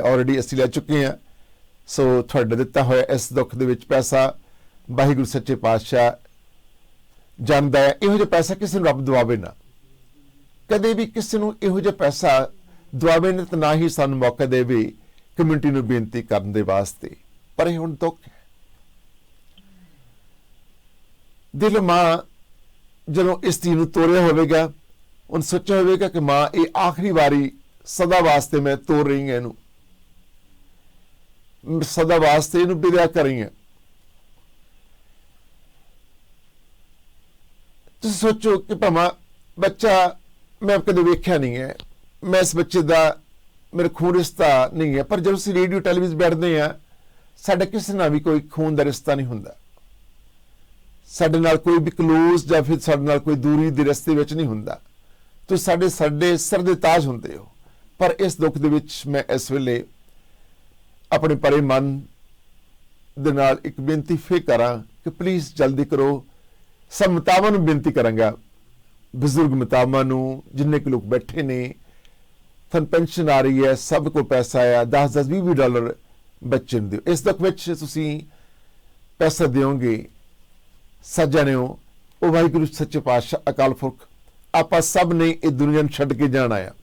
A: ਆਲਰੇਡੀ ਅਸੀਂ ਲੈ ਚੁੱਕੇ ਹਾਂ। ਸੋ ਤੁਹਾਡਾ ਦਿੱਤਾ ਹੋਇਆ ਇਸ ਦੁੱਖ ਦੇ ਵਿੱਚ ਪੈਸਾ ਵਾਹਿਗੁਰੂ ਸੱਚੇ ਪਾਤਸ਼ਾਹ ਜਾਣਦਾ ਹੈ, ਇਹੋ ਜਿਹਾ ਪੈਸਾ ਕਿਸੇ ਨੂੰ ਰੱਬ ਦਵਾਵੇ ਨਾ। ਕਦੇ ਵੀ ਕਿਸੇ ਨੂੰ ਇਹੋ ਜਿਹਾ ਪੈਸਾ ਦਵਾਵੇ ਨਾ, ਤਾਂ ਨਾ ਹੀ ਸਾਨੂੰ ਮੌਕਾ ਦੇਵੇ ਕਮਿਊਨਿਟੀ ਨੂੰ ਬੇਨਤੀ ਕਰਨ ਦੇ ਵਾਸਤੇ। ਪਰ ਇਹ ਹੁਣ ਦੁੱਖ ਹੈ। ਦਿਲ ਮਾਂ ਜਦੋਂ ਇਸ ਚੀਜ਼ ਨੂੰ ਤੋੜਿਆ ਹੋਵੇਗਾ, ਉਹਨ ਸੋਚਿਆ ਹੋਵੇਗਾ ਕਿ ਮਾਂ, ਇਹ ਆਖਰੀ ਵਾਰੀ ਸਦਾ ਵਾਸਤੇ ਮੈਂ ਤੋੜ ਰਹੀ ਹਾਂ ਇਹਨੂੰ। ਸਦਾ ਵਾਸਤੇ ਇਹਨੂੰ ਵਿਦਿਆ ਕਰ ਰਹੀ ਹਾਂ। ਤੁਸੀਂ ਸੋਚੋ ਕਿ ਭਾਵੇਂ ਬੱਚਾ ਮੈਂ ਕਦੇ ਵੇਖਿਆ ਨਹੀਂ ਹੈ। ਮੈਂ ਇਸ ਬੱਚੇ ਦਾ ਮੇਰੇ ਖੂਨ ਰਿਸ਼ਤਾ ਨਹੀਂ ਹੈ। ਪਰ ਜਦੋਂ ਅਸੀਂ ਰੇਡੀਓ, ਟੈਲੀਵਿਜ਼ਨ ਬੈਠਦੇ ਆ ਸਾਡਾ ਕਿਸੇ ਨਾਲ ਵੀ ਕੋਈ ਖੂਨ ਦਾ ਰਿਸ਼ਤਾ ਨਹੀਂ ਹੁੰਦਾ। ਸਾਡੇ ਨਾਲ ਕੋਈ ਵੀ ਕਲੋਜ਼ ਜਾਂ ਫਿਰ ਸਾਡੇ ਨਾਲ ਕੋਈ ਦੂਰੀ ਦੇ ਰਸਤੇ ਵਿੱਚ ਨਹੀਂ ਹੁੰਦਾ। ਤੁਸੀਂ ਸਾਡੇ ਸਾਡੇ ਸਰ ਦੇ ਤਾਜ ਹੁੰਦੇ ਹੋ। ਪਰ ਇਸ ਦੁੱਖ ਦੇ ਵਿੱਚ ਮੈਂ ਇਸ ਵੇਲੇ ਆਪਣੇ ਪਰੇ ਮਨ ਦੇ ਨਾਲ ਇੱਕ ਬੇਨਤੀ ਫੇਰ ਕਰਾਂ ਕਿ ਪਲੀਜ਼ ਜਲਦੀ ਕਰੋ। ਸਭ ਮਤਾਵਾਂ ਨੂੰ ਬੇਨਤੀ ਕਰਾਂਗਾ, ਬਜ਼ੁਰਗ ਮਤਾਵਾਂ ਨੂੰ, ਜਿੰਨੇ ਕੁ ਲੋਕ ਬੈਠੇ ਨੇ, ਤੁਹਾਨੂੰ ਪੈਨਸ਼ਨ ਆ ਰਹੀ ਹੈ, ਸਭ ਕੋ ਪੈਸਾ ਆਇਆ 10 10 20 ਡਾਲਰ ਬੱਚੇ ਨੂੰ ਦਿਓ। ਇਸ ਦੁੱਖ ਵਿੱਚ ਤੁਸੀਂ ਪੈਸਾ ਦਿਓਗੇ ਸੱਜਣਿਓ ਉਹ ਵਾਹਿਗੁਰੂ ਸੱਚੇ ਪਾਤਸ਼ਾਹ, ਅਕਾਲ ਪੁਰਖ, ਆਪਾਂ ਸਭ ਨੇ ਇਹ ਦੁਨੀਆ ਨੂੰ ਛੱਡ ਕੇ ਜਾਣਾ ਆ।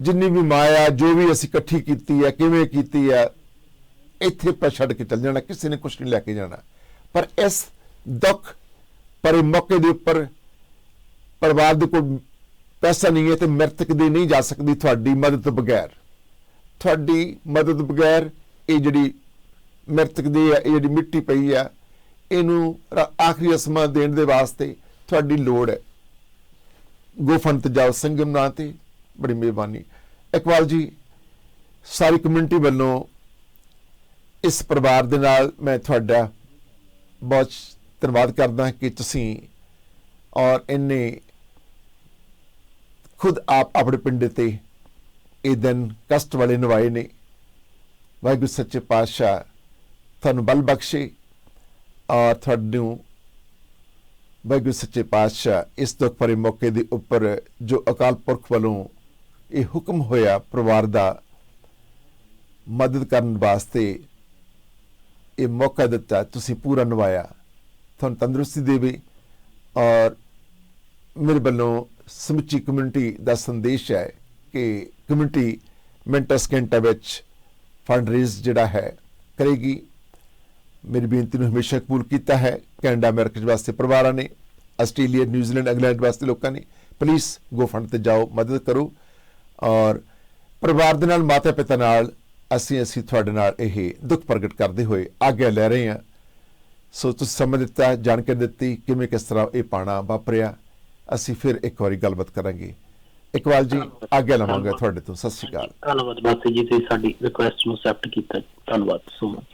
A: ਜਿੰਨੀ ਵੀ ਮਾਇਆ ਜੋ ਵੀ ਅਸੀਂ ਇਕੱਠੀ ਕੀਤੀ ਹੈ ਕਿਵੇਂ ਕੀਤੀ ਹੈ ਇੱਥੇ ਆਪਾਂ ਛੱਡ ਕੇ ਚੱਲ ਜਾਣਾ, ਕਿਸੇ ਨੇ ਕੁਝ ਨਹੀਂ ਲੈ ਕੇ ਜਾਣਾ। ਪਰ ਇਸ ਦੁੱਖ ਪਰ ਇਹ ਮੌਕੇ ਦੇ ਉੱਪਰ ਪਰਿਵਾਰ ਦੇ ਕੋਲ ਪੈਸਾ ਨਹੀਂ ਹੈ ਤੇ ਮਰਤਕ ਦੇ ਨਹੀਂ ਜਾ ਸਕਦੀ ਤੁਹਾਡੀ ਮਦਦ ਬਗੈਰ। ਤੁਹਾਡੀ ਮਦਦ ਬਗੈਰ ਇਹ ਜਿਹੜੀ ਮਰਤਕ ਦੀ ਹੈ, ਇਹ ਜਿਹੜੀ ਮਿੱਟੀ ਪਈ ਆ ਇਹਨੂੰ ਆਖਰੀ ਅਸਮਾਂ ਦੇਣ ਦੇ ਵਾਸਤੇ ਤੁਹਾਡੀ ਲੋੜ ਹੈ। ਗੋਫੰਡ ਤੇ ਜਾਓ ਸੰਗਮ ਨਾਂ ਤੇ ਬੜੀ ਮਿਹਰਬਾਨੀ। ਇਕਬਾਲ ਜੀ, ਸਾਰੀ ਕਮਿਊਨਿਟੀ ਵੱਲੋਂ ਇਸ ਪਰਿਵਾਰ ਦੇ ਨਾਲ ਮੈਂ ਤੁਹਾਡਾ ਬਹੁਤ ਧੰਨਵਾਦ ਕਰਦਾ ਕਿ ਤੁਸੀਂ ਔਰ ਇਹਨੇ ਖੁਦ ਆਪ ਆਪਣੇ ਪਿੰਡ ਤੇ ਇਹ ਦਿਨ ਕਸ਼ਟ ਵਾਲੇ ਨਵਾਏ ਨੇ। ਵਾਹਿਗੁਰੂ ਸੱਚੇ ਪਾਤਸ਼ਾਹ ਤੁਹਾਨੂੰ ਬਲ ਬਖਸ਼ੇ ਔਰ ਤੁਹਾਨੂੰ ਵਾਹਿਗੁਰੂ ਸੱਚੇ ਪਾਤਸ਼ਾਹ ਇਸ ਦੁੱਖ ਭਰੇ ਮੌਕੇ ਦੇ ਉੱਪਰ ਜੋ ਅਕਾਲ ਪੁਰਖ ਵੱਲੋਂ ਇਹ ਹੁਕਮ ਹੋਇਆ ਪਰਿਵਾਰ ਦਾ ਮਦਦ ਕਰਨ ਵਾਸਤੇ ਇਹ ਮੌਕਾ ਦਿੱਤਾ, ਤੁਸੀਂ ਪੂਰਾ ਨਿਭਾਇਆ ਤੁਹਾਨੂੰ ਤੰਦਰੁਸਤੀ ਦੇਵੇ ਔਰ ਮੇਰੇ ਵੱਲੋਂ ਸਮੁੱਚੀ ਕਮਿਊਨਿਟੀ ਦਾ ਸੰਦੇਸ਼ ਹੈ ਕਿ ਕਮਿਊਨਿਟੀ ਮਿੰਟਾਂ ਸਕਿੰਟਾਂ ਵਿੱਚ ਫੰਡ ਰੇਜ਼ ਜਿਹੜਾ ਹੈ ਕਰੇਗੀ। ਮੇਰੀ ਬੇਨਤੀ ਨੂੰ ਹਮੇਸ਼ਾ ਕਬੂਲ ਕੀਤਾ ਹੈ। ਕੈਨੇਡਾ, ਅਮਰੀਕਾ ਦੇ ਵਾਸਤੇ ਪਰਿਵਾਰਾਂ ਨੇ, ਆਸਟ੍ਰੇਲੀਆ ਨਿਊਜ਼ੀਲੈਂਡ ਇੰਗਲੈਂਡ ਵਾਸਤੇ ਲੋਕਾਂ ਨੇ ਪਲੀਜ਼ ਗੋ ਫੰਡ ਤੇ ਜਾਓ, ਮਦਦ ਕਰੋ ਔਰ ਪਰਿਵਾਰ ਦੇ ਨਾਲ ਮਾਤਾ ਪਿਤਾ ਨਾਲ ਅਸੀਂ ਅਸੀਂ ਤੁਹਾਡੇ ਨਾਲ ਇਹ ਦੁੱਖ ਪ੍ਰਗਟ ਕਰਦੇ ਹੋਏ ਆਗਿਆ ਲੈ ਰਹੇ ਹਾਂ। ਸੋ ਤੁਸੀਂ ਸਮਝ ਦਿੱਤਾ ਜਾਣਕਾਰੀ ਦਿੱਤੀ ਕਿਵੇਂ ਕਿਸ ਤਰ੍ਹਾਂ ਇਹ ਪਾਣਾ ਵਾਪਰਿਆ। ਅਸੀਂ ਫਿਰ ਇੱਕ ਵਾਰੀ ਗੱਲਬਾਤ ਕਰਾਂਗੇ। ਇਕਬਾਲ ਜੀ ਆਗਿਆ ਲਵਾਂਗਾ ਤੁਹਾਡੇ ਤੋਂ। ਸਤਿ ਸ਼੍ਰੀ ਅਕਾਲ।
B: ਧੰਨਵਾਦ। ਬਾਸੀ ਜੀ ਤੁਸੀਂ ਸਾਡੀ ਰਿਕੁਐਸਟ ਨੂੰ ਅਸੈਪਟ ਕੀਤਾ। ਧੰਨਵਾਦ ਸੋ ਮਚ